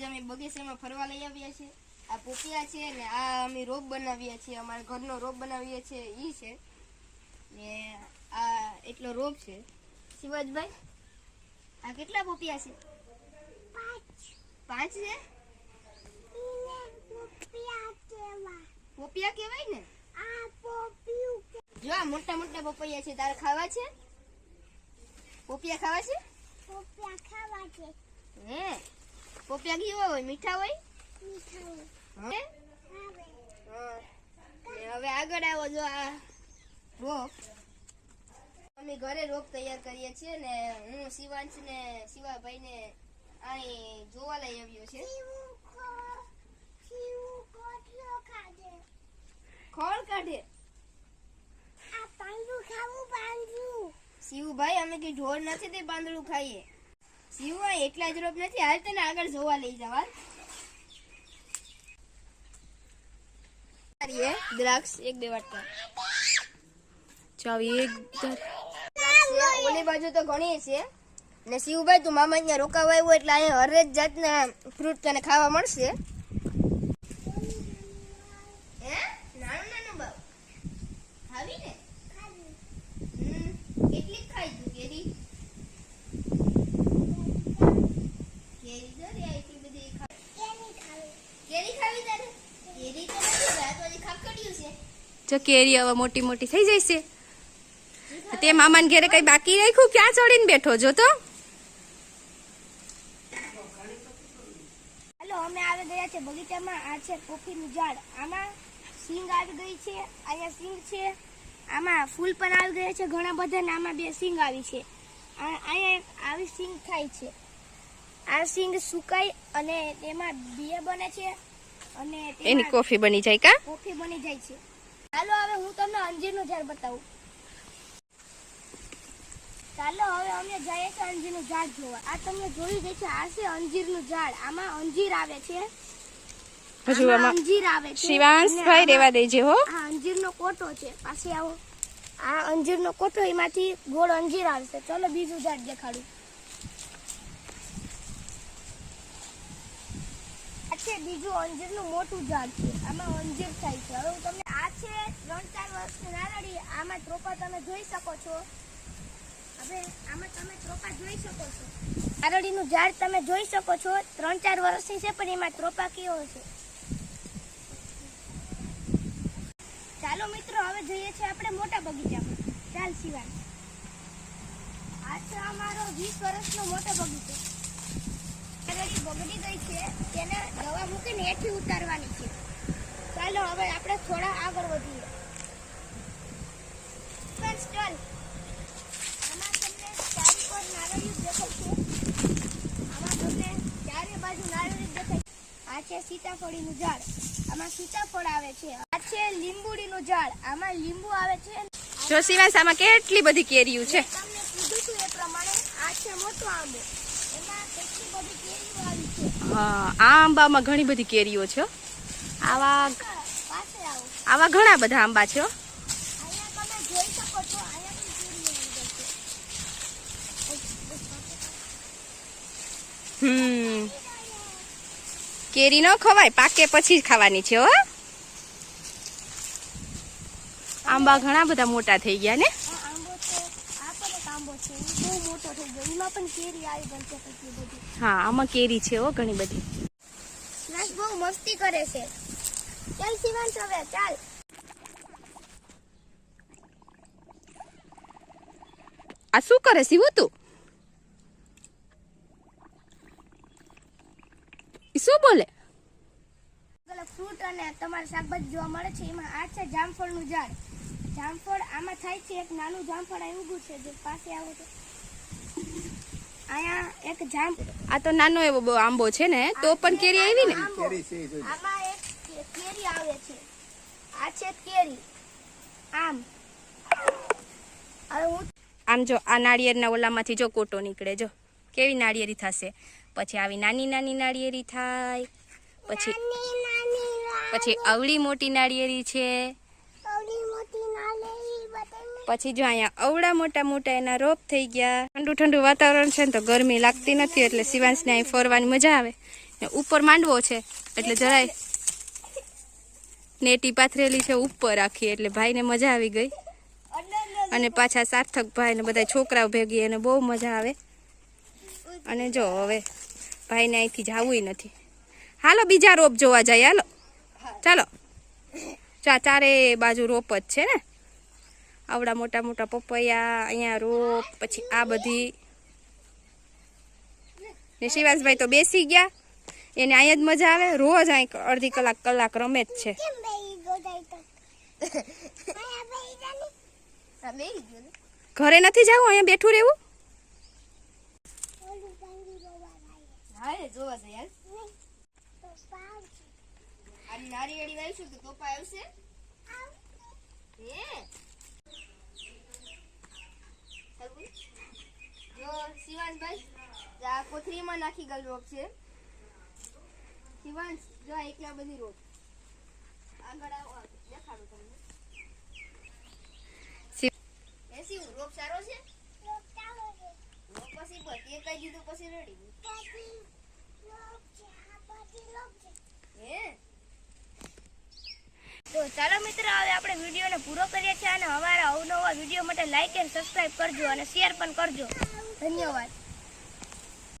આજ અમે બગીચામાં ફરવા લઈ આવ્યા છીએ. આ પોપિયા છે ને આ અમે રોપ બનાવીએ છીએ. અમારા ઘરનો રોપ બનાવીએ છીએ. એ છે. ને આ એટલો રોપ છે. શિવાજભાઈ આ કેટલા પોપિયા છે? પાંચ. છે? પોપિયા કહેવાય ને? જો આ મોટા મોટા પપૈયા છે. તારે ખાવા છે? પોપિયા ખાવા છે. હે? પોપિયા કેવા હોય મીઠા હોય? હે? હા. હવે આગળ આવો જો આ રોપ. અમે ઘરે રોપ તૈયાર કરીએ છીએ ને હું શિવાંશ ને શિવાભાઈ ને અહીં જોવા લઈ આવ્યો છે. ખોળ કાઢે? શિવભાઈ અમે કઈ ઢોર નથી તે બાંદડું ખાઈએ. શિવભાઈ એકલા જ રોપ નથી. હાલ તને આગળ જોવા લઈ જવા. દ્રાક્ષ એક બે વાટકા. ચાવી એક ઓલી બાજુ તો ઘણી છે. ને શિવભાઈ તું મામા અહીંયા રોકાવા આવ્યો એટલે અહીંયા હરેક જાતના ફ્રૂટ તને ખાવા મળશે હે નાનું નાનું બાવ ખાવી ને હમ, કેટલીક ખાઈ તું કેરી કેરી તો રે આટલી બધી ખા- કેરી ખાવી તારે કેરી તો નથી ભાઈ, આ તો હજી ખાખડિયું છે જો કેરી હવે મોટી મોટી થઈ જશે તે મામાને ઘેરે કઈ બાકી રાખ્યું? ક્યાં ચડીને બેઠો? જો તો હાલો અમે આવી ગયા છે બગીચામાં. આ છે કોફીનું ઝાડ. આમાં સિંગ આવી ગઈ છે. અહીંયા સિંગ છે. આમાં ફૂલ પણ આવી ગયા છે ઘણા બધા ને આમાં બે સિંગ આવી છે. આ- અહીંયા આવી સિંગ થાય છે. આ સિંગ સુકાય અને તેમાં બિયા બને છે. અને એની કોફી બની જાય કા? કોફી બની જાય છે. ચાલો હવે હું તમને અંજીરનું ઝાડ બતાવું. ચાલો હવે અમે જઈએ છીએ અંજીરનું ઝાડ જોવા. આ તમે જોયું છે આ છે અંજીરનું ઝાડ. આમાં અંજીર આવે છે. હજુ અંજીર આવે છે. શિવાંશભાઈ રેવા દેજે હો. આ અંજીરનો કોટો છે. પાસે આવો. આ અંજીરનો કોટો એમાંથી ગોળ અંજીર આવશે. ચલો બીજું ઝાડ દેખાડું. છે, બીજું અંજીરનું મોટું ઝાડ છે. આમાં અંજીર થાય છે. હવે હું તમને આ છે, ત્રણ ચાર વર્ષની નારળી આમાં ત્રોપા તમે જોઈ શકો છો. હવે આમાં તમે ત્રોપા જોઈ શકો છો. નારળીનું ઝાડ તમે જોઈ શકો છો. ત્રણ ચાર વર્ષની છે, પણ એમાં ત્રોપા કેવો છે? ચાલો મિત્રો, હવે જઈએ છીએ આપણે મોટા બગીચામાં. ચાલ સિવાય. આ છે અમારો વીસ વર્ષનો મોટો બગીચો. નારળી બગડી ગઈ છે તેને દવા મૂકીને હેઠી ઉતારવાની છે. ચાલો હવે આપણે થોડા આગળ વધીએ. આમાં તમને ચારે કોર નારળિયું દેખાય છે? આમાં તમને ચારે બાજુ નારળિયું દેખાય છે. આ છે સીતાફળીનું ઝાડ. આમાં સીતાફળ આવે છે. આ છે લીંબુડીનું ઝાડ. આમાં લીંબુ આવે છે જો આમાં કેટલી બધી કેરીઓ છે? તમને કીધું હતું એ પ્રમાણે આ છે મોટો આંબો. હા, આ આંબામાં ઘણી બધી કેરીઓ છે આવા આવા ઘણા બધા આંબા છે હમ. કેરી ન ખવાય, પાકે પછી જ ખાવાની છે હો. આંબા ઘણા બધા મોટા થઈ ગયા ને આ આંબો છે આ પણ એક આંબો છે એ બહુ મોટો થઈ ગયો એમાં પણ કેરી આવી ગઈ છે બધી. હા આમાં કેરી છે હો ઘણી બધી. નાશ બહુ મસ્તી કરે છે. ચાલ શિવાંશ હવે ચાલ. આ શું કરે શિવ તું? શું બોલે? ફ્રૂટ અને તમારે શાકભાજી જોવા મળે છે એમાં આ છે જામફળનું ઝાડ. જામફળ આમાં થાય છે એક નાનું જામફળ ઊભું છે જે પાસે આવો તો અહીંયા એક જામ આ તો નાનો એવો બહુ આંબો છે ને તો પણ કેરી આવી ને. આમાં એક કેરી આવે છે. આ છે કેરી. આમ. હવે હું આમ જો આ નાળિયેરના ઓલામાંથી જો કોટો નીકળે જો. કેવી નાળિયેરી થશે? પછી આવી નાની નાની નાળિયેરી થાય. પછી પછી અવળી મોટી નાળિયેરી છે આવડી મોટી નાળિયેરી બધાને પછી જો અહીંયા અવળા મોટા મોટા એના રોપ થઈ ગયા. ઠંડુ ઠંડુ વાતાવરણ છે ને તો ગરમી લાગતી નથી એટલે શિવાંશને અહીં ફરવાની મજા આવે. ને ઉપર માંડવો છે, એટલે જરાય નેટી પાથરેલી છે, ઉપર રાખી એટલે ભાઈને મજા આવી ગઈ. અને પાછા સાર્થક ભાઈ ને બધા છોકરાઓ ભેગી, એને બહુ મજા આવે. અને જો હવે ભાઈને અહીંથી જવું નથી. હાલો બીજા રોપ જોવા જાય, હાલો. ચાલો. ચા ચારે બાજુ રોપ જ છે ને? આવડા મોટા મોટા પપૈયા અહીંયા રોપ પછી આ બધી. ને શિવાસભાઈ તો બેસી ગયા. એને અહીંયા જ મજા આવે. રોજ અહીં અડધી કલાક કલાક રમે જ છે. ઘરે નથી જવું? અહીંયા બેઠું રહેવું? ઓલું પાંડી બોવા ભાઈ હા રે જોવા છે યાર તો પાવ આ નારિયેળી વાવીશું તો તોપા આવશે. હે તરબૂચ? જો શિવાંશભાઈ આ કોથળીમાં નાખી ગયેલ રોગ છે. શિવાંશ, જો આ એકલા બધી રોગ આગળ આવો દેખાડો તમને. રોપ સારો છે? રોગ રોપ પછી બસ એ કહી દીધું પછી રડી છે હે? તો ચાલો મિત્રો, હવે આપણે વિડીયોને પૂરો કરીએ છીએ અને અમારા અવનવા વીડિયો માટે લાઈક એન્ડ સબસ્ક્રાઇબ કરજો અને શેર પણ કરજો. ધન્યવાદ.